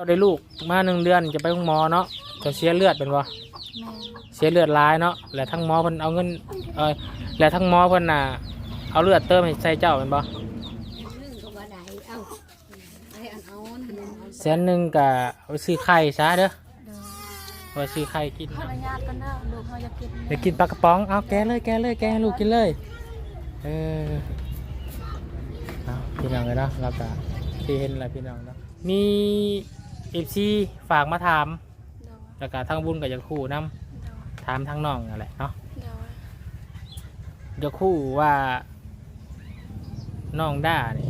จ้าได้ลูกมาหนึ่งเดือนจะไปห้องหมอเนาะจะเสียเลือดเป็นบ่แม่เสียเลือดร้ายเนาะและทั้งหมอเพิ่นเอาเงินเออและทั้งหมอเพิ่นน่ะเอาเลือดเติมให้ใส่เจ้าเป็นบ่ก็ว่าได้เอ้าไอ้อันเอานั่นเอาแสนหนึ่งก็เอาไปซื้อไข่ซะเด้อเด้อเอาไปซื้อไข่กินขออนุญาตกันเด้อลูกเขาจะกินเดี๋ยวกินปลากระป๋องเอาแกะเลยแกะเลยแกะให้ลูกกินเลยเออเอาพี่น้องเลยเนาะแล้วก็ที่เห็นแหละพี่น้องเนาะมี เอฟซีฝากมาถามเด้อแล้วก็ทางบุญกับยาคู่นํเด้อถามทางน้องอะไรเนาะเด้อยาคู่ว่าน้องด้านี่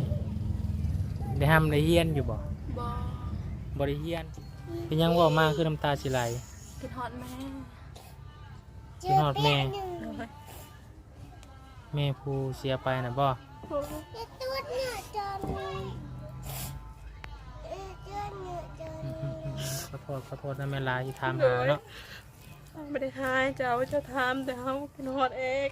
ได้ทำได้เฮียนอยู่บ่บ่บ่ได้เฮียนเป็นหยังเว่ามากคือน้ำตาสิไหลกินฮอดแม่คิดฮอดแม่เด้อแม่ผู้เสียไปนะบ่อื ขอโทษขอโทษนะแม่ลาที่ถามหาเนาะไม่ได้ทายจะเอาจะทำแต่เขากินฮอดเอง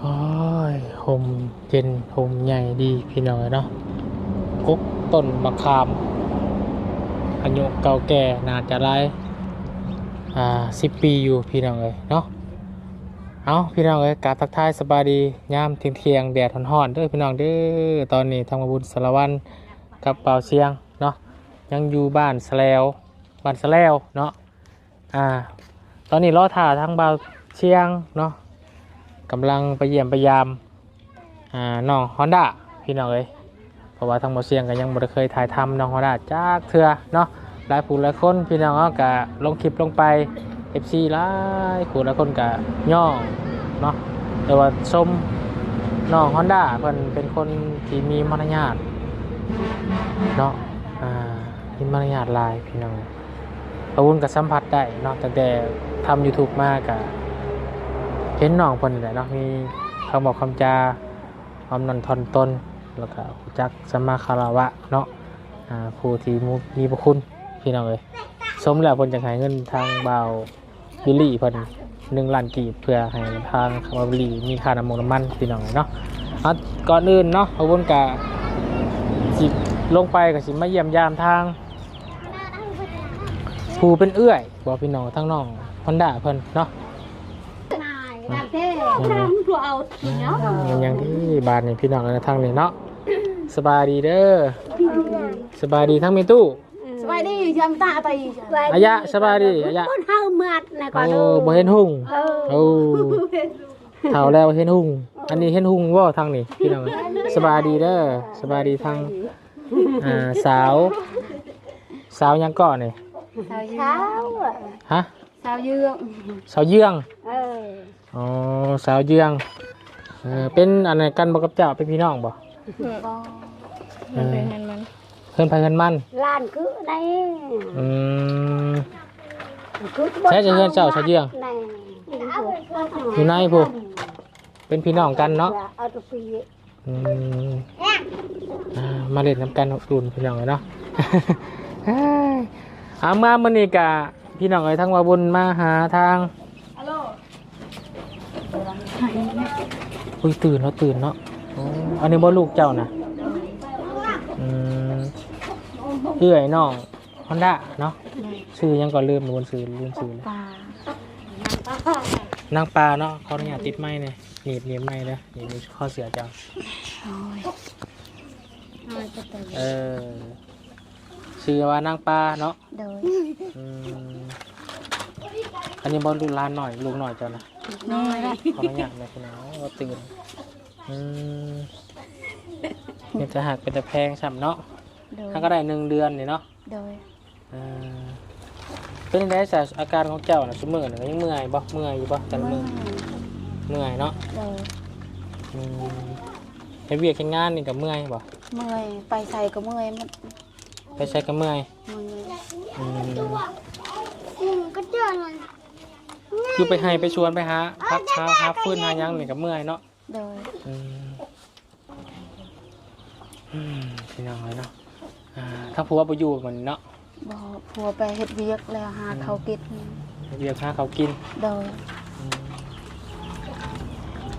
โอ้ยโฮมเย็นโฮมใหญ่ดีพี่น้องเนาะ กุกต้นมะขามอายุเก่าแก่น่าจะหลายอ่าสิบปีอยู่พี่น้องเลยเนาะเอาพี่น้องเลยกราบทักทายสบายดียามเที่ยงเที่ยงแดดร้อนๆเด้อพี่น้องเด้อตอนนี้ทำบุญสารวันกับเป่าเชียงเนาะยังอยู่บ้านสแลวบ้านสแลวเนาะอ่าตอนนี้รอถ่าทางเบาเชียงเนาะกำลังไปเยี่ยมไปยามอ่าน้องฮอนด้าพี่น้องเอ้ย เพราะว่าทางหมอเสียงก็ยังบ่ได้เคยถ่ายทำน้องฮอนด้าจากเทื่อเนาะหลายผู้หลายคนพี่น้องก็ลงคลิปลงไป FC หลายผู้หลายคนก็ย่องเนาะแต่ว่าชมน้องฮอนด้าเพิ่นเป็นคนที่มีมารยาทเนาะอ่ามีมารยาทหลายพี่น้องประวุ้นก็สัมผัสได้เนาะตั้งแต่ทำ YouTube มาก็เห็นน้องเพิ่นนี่แหละเนาะมีคำบอกคำจาความนันทนตน แล้วก็รู้จักสมมาคารวะเนาะอ่าผู้ที่มุมีพระคุณพี่น้องเอ้ยสมแล้วเพิ่นจะให้เงินทางบ่าวบิลลี่เพิ่นหนึ่งล้านกีบเพื่อให้ทางบ่าวบิลลี่มีค่าน้ำมันน้ำมันพี่น้องเอ้ยเนาะอะก่อนอื่นเนาะเอาวนกะสิลงไปก็สิมาเยี่ยมยามทางผู้เป็นเอื้อยบอกพี่น้องทั้งน้องฮอนด้าเพิ่นเนาะนายดับเด้ทำตัวเอาทีเนาะยังยังที่บ้านนี่พี่น้องในทางนี้เนาะ สบายดีเด้อสบายดีทั้งเมตู้สบายดีจำตาไปอายะสบายดีอายะคนเฮาเมือดนะก่อนโอ้บ่เห็นหุ่งเออโอ้เท่าแล้วเห็นหุ่งอันนี้เห็นหุ่งว่าทางนี้พี่น้องสบายดีเด้อสบายดีทางอ่าสาว สาวยังก่อนนี่สาวเช้าฮะสาวเยืองสาวเยืองเอออ๋อสาวเยืองเออเป็นอะไรกันบ่กับเจ้าเป็นพี่น้องบ่ บ่เออเป็นเงินมันเพิ่นไปเพิ่นมันล้านคือได้อืม คือใช้จะเงินเจ้าสาวเยืองแน่อยู่ในผู้เป็นพี่น้องกันเนาะเอาตัวปีอืมอ่ามาเล่นน้ำกันอุ่นพี่น้องเลยเนาะ เอามามื่อนี้กะพี่น้องเอ้ยทั้งว่าบุญมาหาทางอุ้ยตื่นแล้วตื่นเนาะ อ้อันนี้บ่ลูกเจ้านะอืมเอื้อยน้องฮอนด้าเนาะชื่อยังก่อนลืมบนชื่อลืมชื่อเลยปลานางปลาเนาะขออนุญาตติดไม้เนี่ยหนีบหนีบไม้เลยหนีบข้อเสือเจ้าโอ้ยเอาจะเตยเออชื่อว่านางปลาเนาะโดยอืมอันนี้บอลลูกหลานหน่อยลูกหน่อยเจ้านะน้อยละขออนุญาตเลยพี่น้องว่าตื่นอืม เนี่ยจะหักเป็นแต่แพงฉ่ำเนาะโดยถ้าก็ได้หนึ่งเดือนนี่เนาะโดยเออเป็นยังไงสอาการของเจ้าน่ะสมมือน่ะยังเมื่อยบ่เมื่อยอยู่บ่แต่ละมือเมื่อยเนาะโดยอืมเฮ็ดเวียกเฮ็ดงานนี่ก็เมื่อยบ่เมื่อยไปใส่ก็เมื่อยมันไปใช้ก็เมื่อยเมื่อยอืมก็เจอเลยคือไปให้ไปชวนไปหาพักเช้าหาฟื้นหาหยังนี่ก็เมื่อยเนาะโดย อืม อืมพี่น้องเลยเนาะอ่าถ้าผัวไปอยู่มันเนาะบ่ผัวไปเฮ็ดเวียกแล้วหาเขาวกินเรียกหาเขาวกิน โดยอืม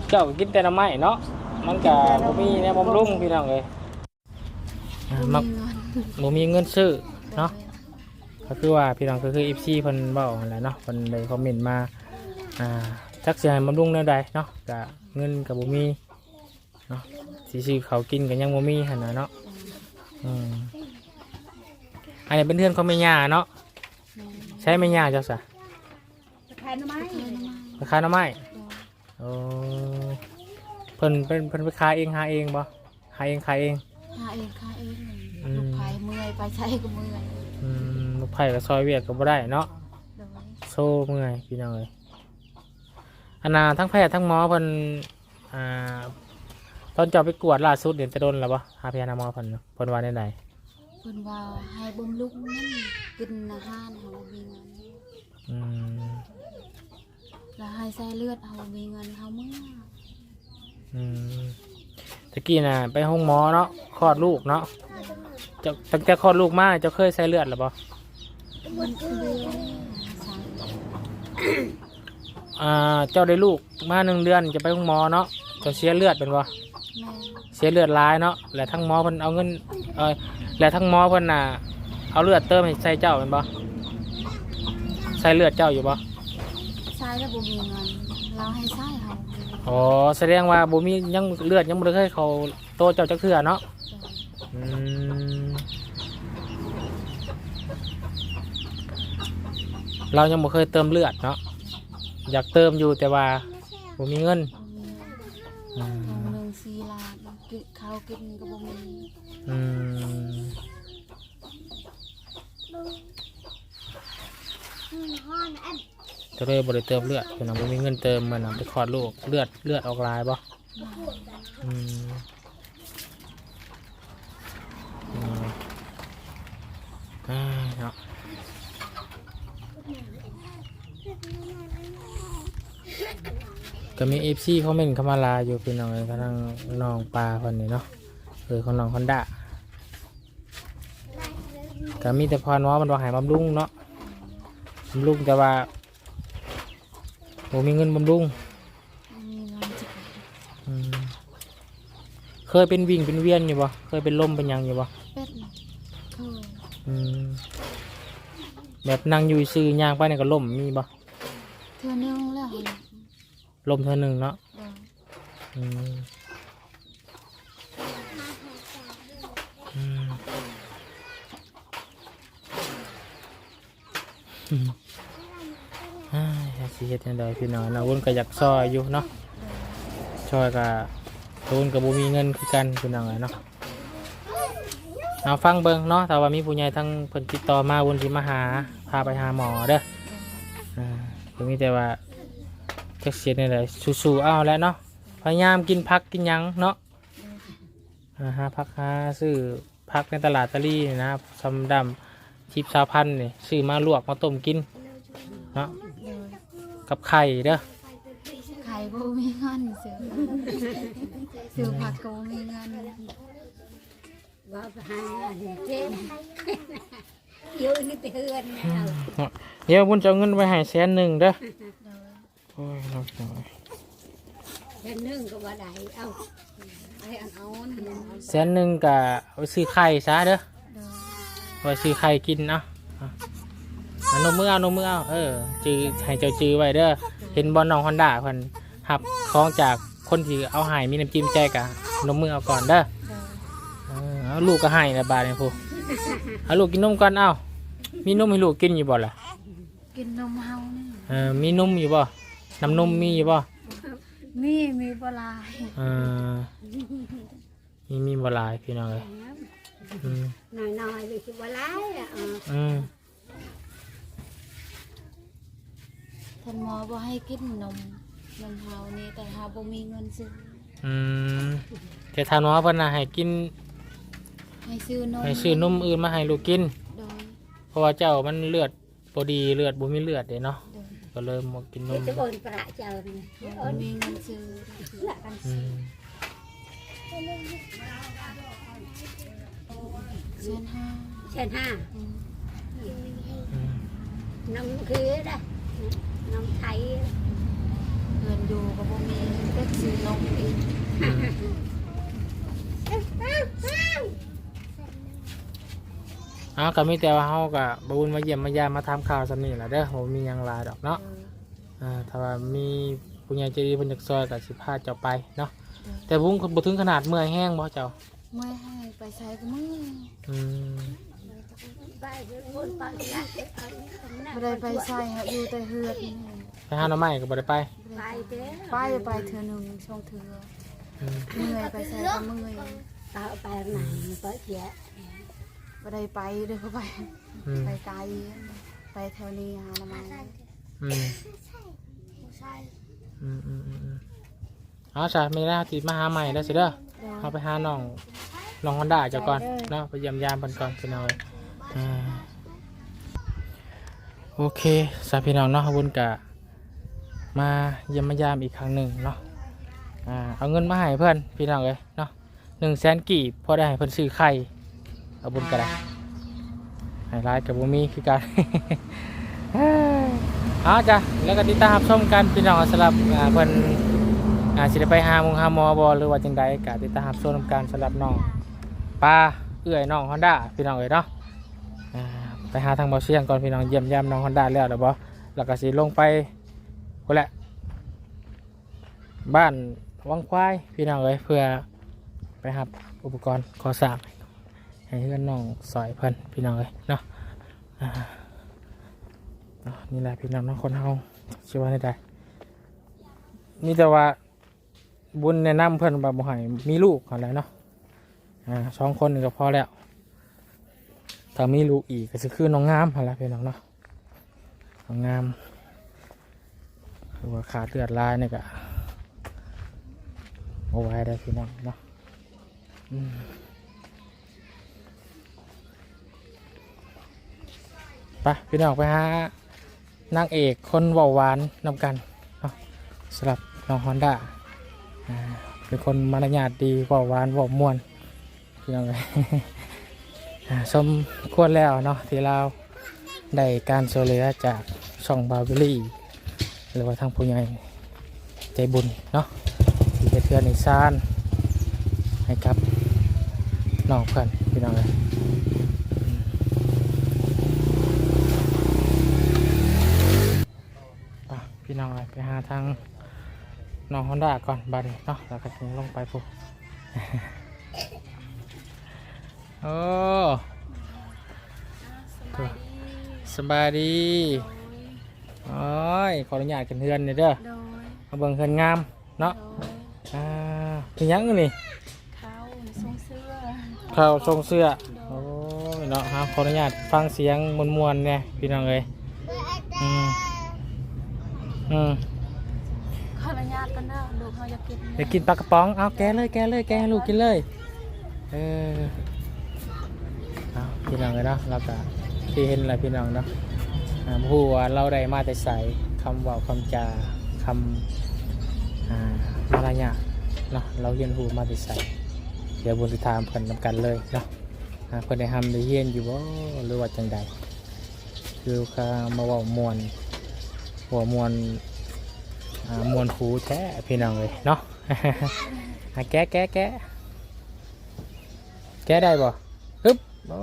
เจ้าก็กินแต่น้ำไม้เนาะ มันก็บ่มีแนวบำรุงพี่น้องเลยอ่ามัก บ่มีเงินบ่มีเงินซื้อเนาะก็คือว่าพี่น้องก็คือ FC เพิ่นเว้านั่นแหละเนาะเพิ่นเลยคอมเมนต์มาอ่าจักสิให้บำรุงแนวใดเนาะก็เงินก็บ่มีเนาะ สิซื้อเขาวกินก็ยังบ่มีหั่นน่ะเนาะอืมอันนี้เป็นเพื่อนของแม่ย่าเนาะใช้แม่ย่าเจ้าซะขายหน่อไม้ราคาหน้ำไม้โอ้เพิ่นเป็นเพิ่นไปขายเองหาเองบ่หาเองขายเอง หาเองค่าเองอืม ลูกไผเมื่อยไปใช้ก็เมื่อยอืมลูกไผ่กับซอยเวียดก็บ่ได้เนาะ โดยโซ่เมื่อยพี่น้องเอ้ยอันน่ะทั้งแพทย์ทั้งหมอเพิ่นอ่าต อนเจาไปกวดล่าสุดเดี๋ยวจะโดนแล้วบ่หาพยานาหมอเพิ่นเพิ่นว่าได้ใดเพิ่นว่าให้บ่มลุกนั่นกินอาหารเฮาบ่มีเงินอืมแล้วให้ใส่เลือดเฮาบ่มีเงินเฮาเมื่ออืมตะกี้น่ะไปห้องหมอเนาะคลอดลูกเนาะเจ้าตั้งแต่คลอดลูกมาเจ้าเคยใส่เลือดหรือบ่มันคือเดือนใส่อ่าเจ้าได้ลูกมาหนึ่งเดือนจะไปห้องหมอเนาะเจ้าเสียเลือดเป็นบ่แม่เสียเลือดร้ายเนาะและทั้งหมอเพิ่นเอาเงินเออและทั้งหมอเพิ่นน่ะเอาเลือดเติมให้ใส่เจ้าเป็นบ่ใส่เลือดเจ้าอยู่บ่ใส่แล้วบ่มีเงินเราให้ใส่เฮาอ๋อแสดงว่าบ่มียังเลือดยังบ่ได้เคยเข้าโตเจ้าจักเทื่อเนาะอืมเรายังบ่เคยเติมเลือดเนาะอยากเติมอยู่แต่ว่าบ่มีเงิน บ่มีอืเงินมหนึ่งสี่ล้านกินข้าวกินก็บ่มีอืมจะเลยบริเติมเลือดคือน้องบ่มีเงินเติมมันนะไปคลอดลูกเลือดเลือดออกลายบ่อืมอ่าเนาะ ก็มีเอฟซีเขาเมนต์เข้ามาลาอยู่พี่น้องเลยกำลังน้องปลาคนนี้เนาะคือของน้องคอนดะก็มีแต่พรว่ามันว่าใหายบำรุงเนาะบำรุงแต่ว่าโมมีเงินบำรุงบ่มีเงินจะอืมเคยเป็นวิ่งเป็นเวียนอยู่บ่เคยเป็นลมเป็นหยังอยู่บ่เป็ดน่ะเคยอืมแบบนั่งอยู่ซื้อย่างไปเนี่ยก็ล่มมีบ่เทื่อนึงแล้วหั่น ล่มเท่านึงเนาะอืมอืมอืมอ้ายสิเฮ็ดจังไดพี่น้องนะวุ้นก็อยากซอยอยู่เนาะซอยก็ตูนก็บ่มีเงินคือกันพี่น้องเอ้ยเนาะเอาฟังเบิ่งเนาะถ้าว่ามีผู้ใหญ่ทั้งเพิ่นติดต่อมาวุ้นสิมาหาพาไปหาหมอเด้ออ่าก็มีแต่ว่า จักเสียนี่แหละสู้ๆเอาแหล้วเนาะพยายามกินผักกินหยังเนาะอ่าหาผักหาซื้อผักในตลาดตะลี่นี่นะซำดำชิบชาวพันธุ์นี่ซื้อมาลวกมาต้มกินเนาะเออกับไข่เด้อไข่บ่มีเงินซื้อซื้อผักก็บ่มีเงินว่าไปหาเจ็บอยู่นี่ไปเฮือนเอาเดี๋ยวบุญจะเอาเงินไว้ให้แสนหนึ่งเด้อ เออโอ้ยน้องน้อยแค่นึ่งก็ว่าได้เอาไอ้อันเอานั่นเอาแสนหนึ่งกะเอาไปซื้อไข่ซะเด้อเออเอาไปซื้อไข่กินเนาะอะเอานมมือเอานมมือเอาเออจือให้เจ้าจือไว้เด้อเห็นบอลน้องฮอนด้าเพิ่นหับคล้องจากคนที่เอาใหายมีน้ำจิ้มแจกะนมมือเอาก่อนเด้อเออเออเอาลูกก็ให้ละบาทนี่พูเอาลูกกินนมก่อนเอามีนมให้ลูกกินอยู่บ่ล่ะกินนมเฮานี่เออมีนมอยู่บ่ น้ำนมมีอยู่บ่มีมีบ่หลายเออมีมีบหลายพี่น้องเลยอืมน้อยๆเลยสิว่าหลายอะเอออืมท่านหมอบ่ให้กินนมนมเฮานี่แต่เฮาบ่มีเงินซื้ออืมแต่ทานว่าเพิ่นน่ะให้กินให้ซื้อนมให้ซื้อนมอื่นมาให้ลูกกิน โดยเพราะว่าเจ้ามันเลือดบ่ดีเลือดบ่มีเลือดเด้เนาะโดย ก็เลยมากินนเดี๋ยวมจะโอนประเจ้านี่บ่มีเงินซื้อละกันอืมช่นห้าเช่นห้าอืมอืมน้ำคือได้น้ำไทย เงินอยู่กับบ่มีก็ซื้อนมอีกอืม เอาก็มีแต่ว่าเฮาก็บ่บุญมาเยี่ยมมายามมาทำข่าวซำนี้ล่ะเด้อบ่มีหยังหลายดอกเนาะเอออ่าถ้าว่ามีผู้ใหญ่ใจดีเพิ่นอยากซอยก็สิพาเจ้าไปเนาะแต่บุ้งบ่ถึงขนาดเมื่อยแห้งบ่เจ้าเมื่อยให้ไปใช้ก็มืออืมไปวนไปละไม่ได้ไปใช้ฮะอยู่แต่เฮือดนี่ไปหาหน่อไม้ก็บ่ได้ไปไปเด้อไปไปเทื่อหนึงช่องเทื่ออืม เมื่อยไปใช้ก็เมื่อยเอาไปไหนไปเสีย ไม่ได้ไปเด้อเขาไป อืมไปไกล ไปแถวนี้หาหน่อไม้อืมอืมอืมอืมอืมเอาจ้ะมีแล้วที่มาหาใหม่แล้วสิเด้อเดี๋ยวเอาไปหาน้องน้องฮอนด้าเจ้าก่อนเนาะไปเยี่ยมยามเพิ่นก่อนพี่น้องเอ้ยอ่าโอเคสาพี่น้องเนาะวุนกะมาเยี่ยมมายามอีกครั้งหนึ่งเนาะอ่าเอาเงินมาให้เพื่อนพี่น้องเอ้ยเนาะหนึ่งแสนกีบพอได้ให้เพิ่นซื้อไข่ เอาบุญกระไดให้ร้ายกับบุมีคือกันเอาจ้ะแล้วก็ติดตามรับชมกันพี่น้องสำหรับอ่าเพิ่นอาสิได้ไปหาหมงหามอบอหรือว่าจังใดกะติดตามชมการสำหรับน้องปลาเอื้อยน้องฮอนด้าพี่น้องเอ๋ยเนาะไปหาทางเบาเชียงก่อนพี่น้องเยี่ยมยามน้องฮอนด้าแล้วเดี๋ยวบอแล้วก็สิลงไปก็แหละบ้านวังควายพี่น้องเอ๋ยเพื่อไปหับอุปกรณ์ก่อสาง ให้เพื่อนน้องสอยเพิ่นพี่น้องเอ๋ยเนาะนี่แหละพี่น้องน้องคนเฮาชื่อว่าได้นี่แต่ว่าบุญแนะนำเพื่อนแบบบ่ให้มีลูกอะไรเนาะอ่าสองคนนี่ก็พอแล้วถ้ามีลูกอีกก็จะคือน้องงามอะไรพี่น้องเนาะน้องงามหรือว่าขาดเลือดลายนี่ก็เอาไว้ได้พี่น้องเนาะ ไปพี่น้องไปหานางเอกคนเบาหวานนำกันเนาะสำหรับน้องฮอนด้าเป็นคนมารยาทดีเบาหวานเบามวนพี่น้องเลยอ่าสมควรแล้วเนาะที่เราได้การโซเลือจากช่องบาเบอรี่หรือว่าทางผู้ใหญ่ใจบุญเนาะที่เทือนในซานให้กับน้องเพื่อนพี่น้องเลยอะพี่น้องเลยไปหาทาง น้องฮอนด้าก่อนบาดนี้เนาะแล้วก็ถึงลงไปปุ๊บโอ้สบายดีโอ้ยขออนุญาตกันเฮือนนี่เด้อโดยมาเบิ่งเฮือนงามเนาะโดยอ่าเป็นหยังนี่เขาทรงเสื้อข้าวทรงเสื้อโอ้ยเนาะฮะขออนุญาตฟังเสียงมวนๆเนี่ยพี่น้องเอ้ยอืมอืมขอ อนุญาตกันเด้อลูกเขาอยากกินเดี๋ยวกินปลากระป๋อง เอาแกเลยแกเลยแกให้ลูกกินเลย เออเอาพี่น้องเลยเนาะเราก็ที่เห็นอะไรพี่น้องเนาะผู้ว่าเราได้มาแต่ใส่คำว่าคำจาคำอ่ามารยาเนาะเราเรียนรู้มาแต่ใส่เดี๋ยวบุญสิถามเพิ่นนำกันเลยเนาะเพิ่นได้ทำได้เรียนอยู่บ่หรือว่าจังใดคือเขามาเว่ามวนหัวมวน มวนหูแท้พี่น้องเลยเนาะอะแกะแกะแกะแกะได้บ่ฮึบโอ้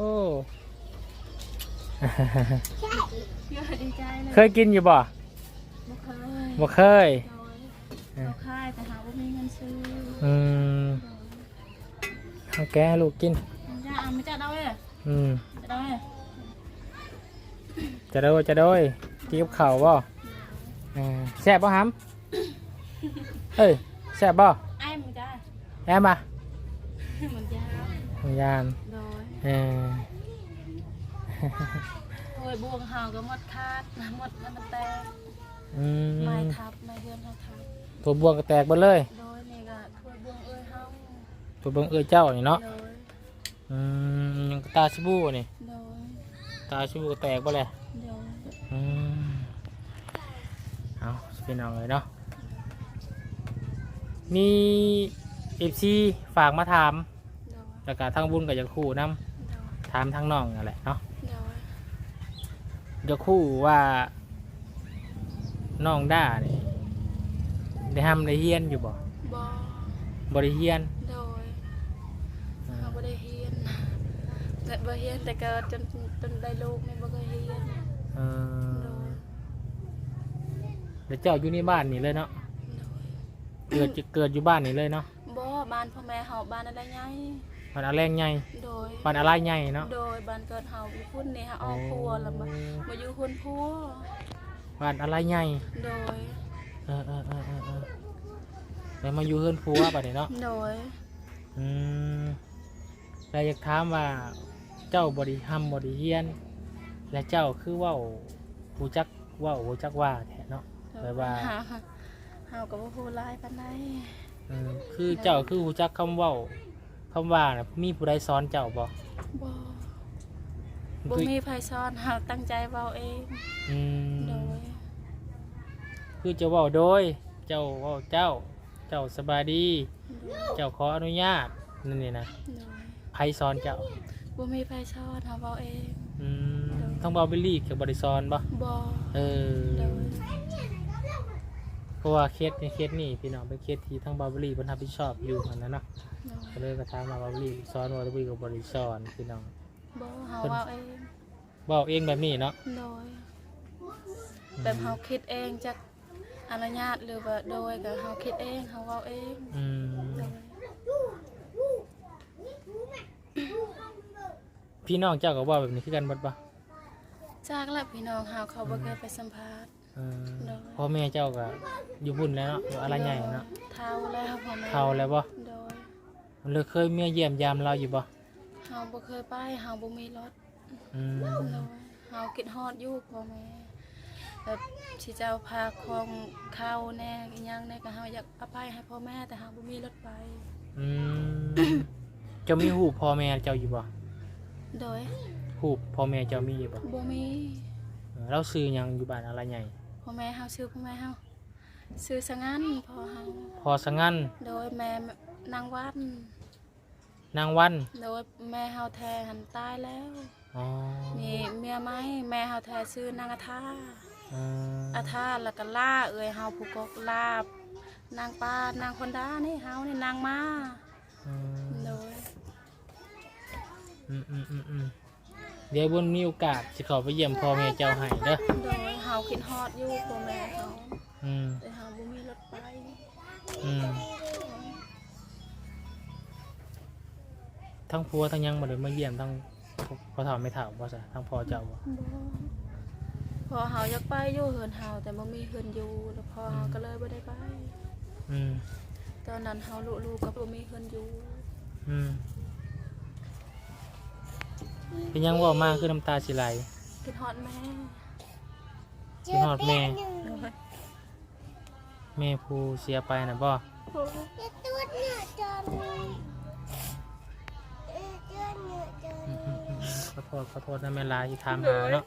ดีใจเลยเคยกินอยู่บ่บ่เคยบ่เคยโดยเราค่ายแต่หาว่ามีเงินซื้ออืมเอาแกะให้ลูกกินจะเอาไม่จะเอาเลยอืมจะเอาเลยจะโดยจะโดยกินกับข้าวบ่อ่าแซ่บบ่ฮัม เอ้ยแซ่บบ่ไอ้มึงจ้าแอมอะมึงจ้าพยายามโดยเออโอ้ยบวงเฮาก็หมดคาดหมดมันแตกอืไม้มทับไม้เฮือนเฮาทับตัวบวงก็แตกเบิดเลยโดยนี่ก็ถ้วยบวงเอ้ยเฮาตัวเบิ่งเอ้ยเจ้านี่เนาะโดยอืมยังตาชิบูนี่ โดยตาชิบูก็แตกบ่เลย โดย อืมเอาพี่น้องเลยเนาะ มีเอฟซีฝากมาถามโดยแล้วก็ทางบุญกับยาคูน้โดยำถามทั้งน้องนั่นแหละเนาะโดยเดี๋ยวคู่ว่าน้องด้านี่ได้ทำได้เฮียนอยู่บ่บ่บ่ได้เฮียนโดยอ่าเขาบ่ได้เฮียนแต่บ่เฮียนแต่เกิดจนจนได้ลูกนี่บ่เคยเฮียนเอโดอยเดี๋ยวเจ้าอยู่ในบ้านนี่เลยเนาะโดย เกิดจะเกิดอยู่บ้านนี่เลยเนาะบ่บ้านพ่อแม่เฮาบ้านอะไรไงบ้านอะไรใหญ่โดยบ้านอะไรใหญ่เนาะโดยบ้านเกิดเฮาอยู่พุ่นนี่ฮะออกพัวแล้วมามาอยู่คนพัวบ้านอะไรใหญ่โดยเออเออเออเออเออแล้วมาอยู่เฮือนผัวบัดนี้เนาะโดยอืมแล้วอยากถามว่าเจ้าบริหำบริเฮียน และเจ้าคือเว่าหูจักเว่าหูจักว่าแท้เนาะแปลว่า เฮาเฮาก็บ่ฮู้หลายปานใดเออคือเจ้าคือหูจักคำเว่าคำว่าน่ะมีผู้ใดสอนเจ้าบ่บ่บ่คือมีไผสอนเฮาตั้งใจเว้าเองอืโดมยคือจะเว่าโดย เจ้าเว่าเจ้า เจ้าสบายดีเจ้าขออนุญาตนั่นนี่นะโดยไผสอนเจ้าบ่มีไผสอนเฮาเว้าเองอืมทั้งเบาเบลลี่กับบริสอนบ่บ่เออโดย เพราะว่าเคสในเคสนี่พี่น้องเป็นเคสที่ทั้งบาร์บรี่บรรทับผิดชอบอยู่อันนั้นเนาะโดยก็เลยกระทำมาบาร์บรี่สอนบาร์บรี่กับบริสอนพี่น้องบ่เฮาเว้าเองบอกเองแบบนี้เนาะโดยแบบเฮาคิดเองจากอนุญาตหรือว่าโดยก็เฮาคิดเองเฮาเว้าเองอืมโดยพี่น้องเจ้าก็ว่าแบบนี้คือกันเบดปะจากและพี่น้องเฮาเขาบ่เคยไปสัมภาษณ์ เออเนาะพ่อแม่เจ้าก็อยู่บุญแล้วเนาะอยู่อะไรใหญ่เนาะเท่าแล้วพ่อแม่เท่าแล้วบ่โดยมันเลยเคยเมียเยี่ยมยามเราอยู่บ่เฮาบ่เคยไปเฮาบ่มีรถอืมโดยเฮาคิดฮอดอยู่พ่อแม่แบบสิเจ้าพาของข้าวแน่อีหยังแน่ก็เฮาอยากอภัยให้พ่อแม่แต่เฮาบ่มีรถไป อืมเจ้ามีหูปพ่อแม่เจ้าอยู่บ่โดยหูปพ่อแม่เจ้ามีอยู่บ่บ่มีเออเราซื้อหยังอยู่บ้านอะไรใหญ่ พ่อแม่เฮาชื่อพ่อแม่เฮาชื่อสงันพ่อเฮาพอสังงันโดยแม่นางวันนางวันโดยแม่เฮาแท้หันตายแล้วอ๋อมีเมียไหมแม่เฮาแท้ชื่อนางอาทาอืมอาทาแล้วก็ล่าเอ่ยเฮาผู้กกลาบนางปานางคนดานี่เฮานี่นางมาอืมโดยอืมอืมอืมอืมเดี๋ยวบนมีโอกาสจะเข้าไปเยี่ยมพ่อแม่เจ้าให้เด้อโดย เฮาคิดฮอดอยู่พ่อแม่เฮาอืมแต่เฮาบ่มีรถไปอืมทั้งผัวทั้งหยังบ่ได้มาเยี่ยมทั้งพ่อเฒ่าไม่เฒ่าบ่ซะทั้งพ่อเจ้าบ่บ่พอเฮาอยากไปอยู่เฮือนเฮาแต่บ่มีเฮือนอยู่แล้วพอเฮาก็เลยบ่ได้ไป อืมตอนนั้นเฮาลูกๆก็บ่มีเฮือนอยู่ อืมเป็นหยังเว่ามากคือน้ำตาสิไหลคิดฮอดแม่ คิดฮอดแม่โดยแม่ผู้เสียไปน่ะบ่โอ้ยอืมอืมอืมขอโทษขอโทษนะแม่ลาที่ถามหาเนาะ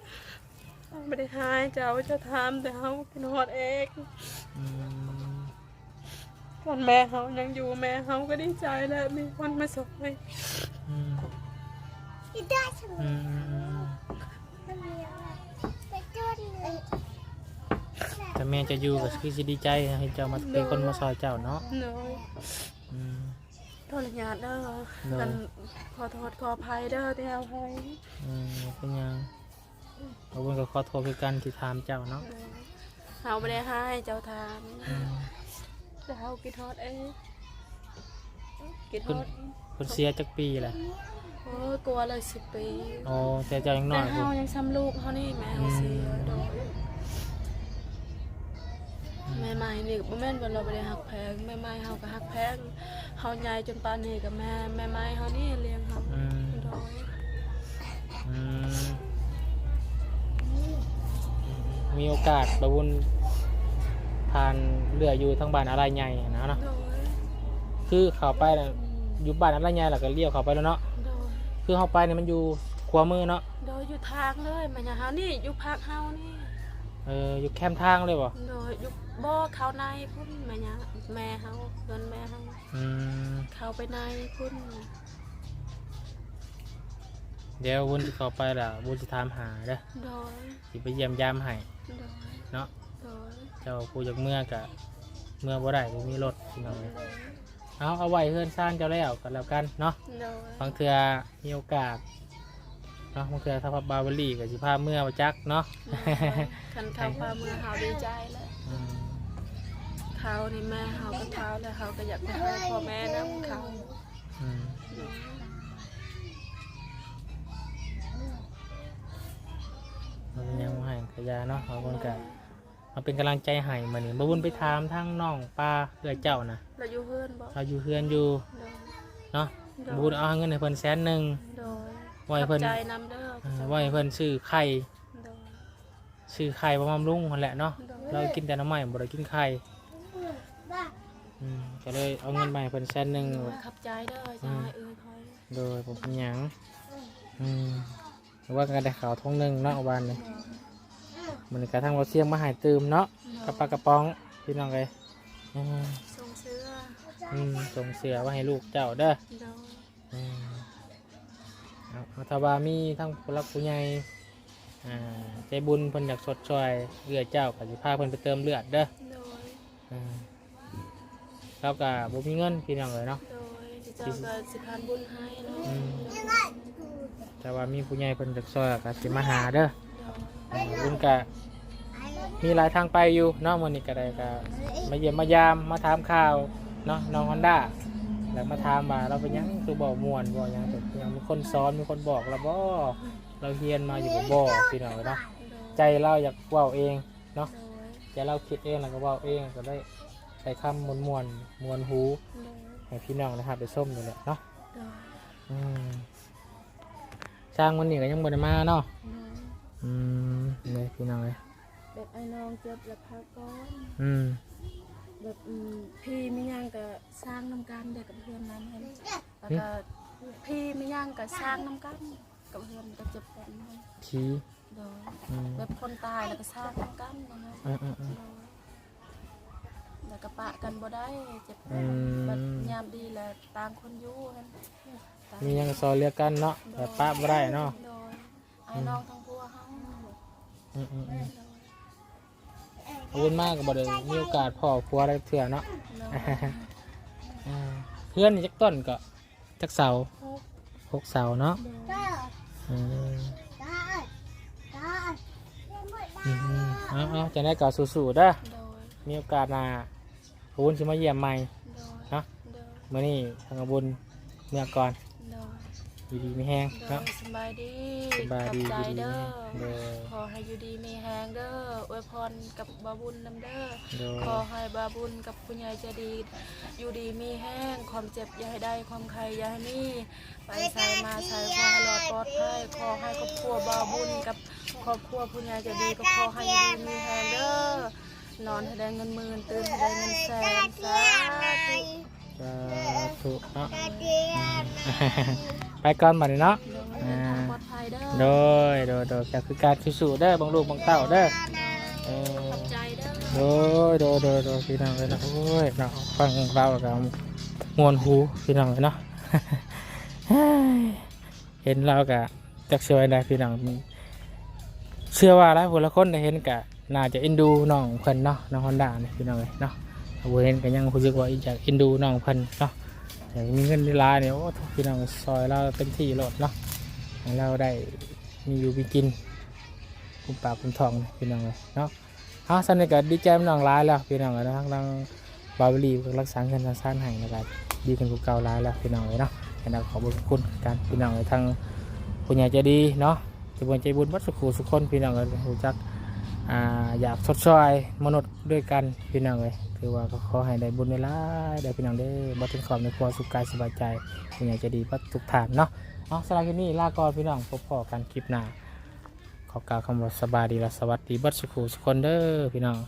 ไม่ได้ทายเจ้าจะทำแต่เขาเป็นหอดเองอืมตอนแม่เขายังอยู่แม่เขาก็ดีใจแล้วมีคนมาส่งให้อืมอืมอืมอืม แต่แม่จะอยู่ก็คือสิดีใจให้เจ้ามาเป็นคนมาซอยเจ้าเนาะเนาะอืม โทษญาติเด้อเนอะกันขอโทษขออภัยเด้อที่เอาให้อืมเป็นหยังเอาเบิ่งก็ขอโทษคือกันที่ถามเจ้าเนาะเขาไม่ได้ให้เจ้าทานอืมแต่เขากินทอดเองกินทคุณอดคุณเสียจักปีแหละโอ้ยกลัวเลยสิบปี อ๋อแต่เจ้ายังน้แต่อยอยู่เขายังซ้ำลูกเขานี่แม่เขาเสียโดย แม่ใหม่นี่บ่แม่นว่าเราไม่ได้หักแพงแม่ใหม่เขาก็หักแพงเขาใหญ่จนปานนี้กับแม่แม่ใหม่เขานี่เลี้ยงเขาอืม โดยอืมมีโอกาสบบุญผ่านเรืออยู่ทั้งบ้านอะไรใหญ่นะเนาะโดยคือเข้าไปน่ะอยู่บ้านอะไรใหญ่แล้วก็เลี้ยวเข้าไปแล้วเนาะโดยคือเข้าไปเนี่ยมันอยู่ขวามือเนาะโดยอยู่ทางเลยแม่ยาเฮานี่อยู่พักเฮานี่ เอออยู่แคมป์ทางเลยบ่โดยอยู่บ่เข้าในพุ่นแม่ยาแม่เฮาเงินแม่เฮาอืมเข้าไปในพุ่นเดี๋ยววุ้นจะเข้าไปล่ะวุ้นจะถามหาเด้อโดยสิไปเยี่ยมยามให้โดยเนาะโดยเจ้าผู้จากเมื่อกะเมื่อบ่ได้บ่มีรถพี่น้องเอ้ยเอาเอาไว้เฮือนซ่านเจ้าแล้วกันแล้วกันเนาะโดยบางเทื่อมีโอกาส เนาะบางเทื่อถ้าพับบาวารีก็สิพาเมื่อมาจักเนาะคันเขาพามือเฮาดีใจแล้วอืมเขานี่แม่เฮาก็เท้าแล้วเฮาก็อยากไปให้พ่อแม่นํเขาอืมโดยมันยังบ่ให้กระยาเนาะบางคนก็มาเป็นกำลังใจให้มานี่บ่วุ่นไปถามทั้งน้องป้าเพื่อเจ้านะเราอยู่เพื่อนบ่เราอยู่เฮือนอยู่โดยเนาะโดบ่วุ่นยเอาเงินให้เพิ่นแสนหนึงโดย ไว้เพิ่นขอบใจนำเด้อเออไว้ให้เพิ่นซื้อไข่โดยซื้อไข่บ่บำรุงนั่นแหละเนาะโดยเรากินแต่น้ำใหม่บ่ได้กินไข่อืมก็เลยเอาเงินไปให้เพิ่นแสนหนึง โดยขับใจเด้อจะให้เอื้อคอยโดยผมเป็นหยังอืมหรือว่าการได้ข่าวทงหนึ่งเนาะวันนี้มันกระทั่งเราเสียงมาใหายตืมเนาะกระปากกระป๋องพี่น้องเลยอืมส่งเสื้ออืมส่งเสือว่าให้ลูกเจ้าเด้อโดยอืมเอาเอา ถ้าว่ามีทั้งผู้รักผู้ใหญ่อ่าใจบุญเพิ่นอยากสดช่วยเลือดเจ้ากับสิพาเพิ่นไปเติมเลือดเด้อโดยอืมแล้วก็บ่มีเงินพี่น้องเลยเนาะโดยที่เจ้าก็สิพานบุญให้เนาะอืมแต่ว่ามีผู้ใหญ่เพิ่นอยากช่วยก็สิมาหาเด้อโดยลุงกะมีหลายทางไปอยู่เนาะมันนี้ก็ได้ก็มาเยี่ยมมายามมาถามข่าวเนาะน้องฮอนด้าแล้วมาถามว่าเราเป็นหยังคือบอกมวนบอกยังแบบยัง มีคนสอนมีคนบอกเราบ่เราเฮียนมาอยู่กับบ่พี่น้องเนาะใจเราอยากเว้าเองเนาะโดยใจเราคิดเองแล้วก็เว้าเองก็ได้ใช้คำมวนมวนๆมวนหูโดยให้พี่น้องนะครับไปส้มอยู่แหละเนาะโดยอืมช่างวันนี้ก็ยังบ่ได้มาเนาะโดยอืมเลยพี่น้องเลยแบบไอ้น้องเจ็บแล้วพักก่อนอืมแบบอืมพี่ไม่ย่างก็สร้างน้ำกันเด็กกับเพื่อนนั้นเห็นแล้วก็ พี่ไม่ย่างก็สร้างน้ำกันกับเพื่อนก็เจ็บกันให้ชี้โดยอืมแบบคนตายแล้วก็สร้างน้ำกันนะอืมอืมอืมโดยแล้วก็ปะกันบ่ได้เจ็บอืม บัดยามดีแล้วต่างคนอยู่นั่นต่างมีหยังซอยเรียกกันเนาะแต่ป้าบ่ได้เนาะโดยไอ้น้องทั้งพัวเฮาอืมอืมอืมโดย ขอบคุณมากก็บ่ได้มีโอกาสพ่อพัวได้เถื่อเนาะโดยอ่าเพื่อนนี่จักต้นก็ จักเสาหกเสาเนาะโดยอืมอืมเอาเอาจะได้ก่อสู้ๆเด้อโดยมีโอกาสหน้าขอบคุณสิมาเยี่ยมใหม่โดยเนาะโดยมื้อนี้ทางบุญเมื่อก่อนโดย อยู่ดีมีแห้งโดเนาะยสบายดีสบายดีขอบใจดีเด้อเด้อ ขอให้อยู่ดีมีแฮงเด้ออวยพรกับบาบุญนำเด้อเด้อขอให้บาบุญกับคุณยายใจะดี อยู่ดีมีแห้งความเจ็บอย่าให้ได้ความใครอย่าให้มีไปใส่มาใส่ขอให้รอดปลอดภัยขอให้ครอบครัวบาบุญกับครอบครัวคุณยายใจะดีก็ขอให้อยู่ดีมีแฮงเด้อนอนให้ได้เงินหมื่นตื่นให้ได้เงินแสนสาธุ สาธุเนาะ ไปก่อนบัดนี้เนาะโดยเดินทางปลอดภัยเด้อโดยโดยโดยก็คือการสู้ๆเด้อบางลูกบางเต้าเด้อเออขอบใจเด้อโดยโดยโดยโดยพี่น้องเลยนะโอ้ยเนาะฟังเราแล้วก็มวนหูพี่น้องเลยเนาะเห็นเราก็จักช่วยได้พี่น้องเชื่อว่าหลายคนละคนได้เห็นก็น่าจะเอ็นดูน้องเพิ่นเนาะน้องฮอนด้าเนี่ยพี่น้องเลยเนาะถ้าบ่เห็นก็ยังรู้สึกว่าอยากเอ็นดูน้องเพิ่นเนาะ แต่มีเงินในร้าเนี่ยโอ้พี่น้องซอยเราเต็มที่โลดเนาะให้เราได้มีอยู่มีกินคุมปากคุมท้องพี่น้องเลยเนาะเอาสันนิษฐานดีใจพี่น้องร้ายแล้วพี่น้องเลยนะทั้งทั้งบาบลีรักษาเงินทางซ่านให้นะครับดีกันกูเก่าร้ายแล้วพี่น้องเลยเนาะให้เราขอบคุณกันพี่น้องเลยทั้งผู้ใหญ่ใจดีเนาะที่บุญใจบุญวัดสุขุสุขคนพี่น้องเลยรู้จัก อ่าอยากสดซอยมนุษย์ด้วยกันพี่น้องเลยคือว่าก็ขอให้ได้บุญเวลาได้พี่น้องได้บัตรขอบในครัวสุขกายสบายใจผู้ใหญ่ใจะดีพัดทุกฐานเนาะเอาสำหรับคลิปนี้ลาก่อนพี่น้องพบพอกันคลิปหน้าขอกล่าวคำว่าสบายดีและสวัสดีบัดสุขุสุคนเด้อพี่น้อง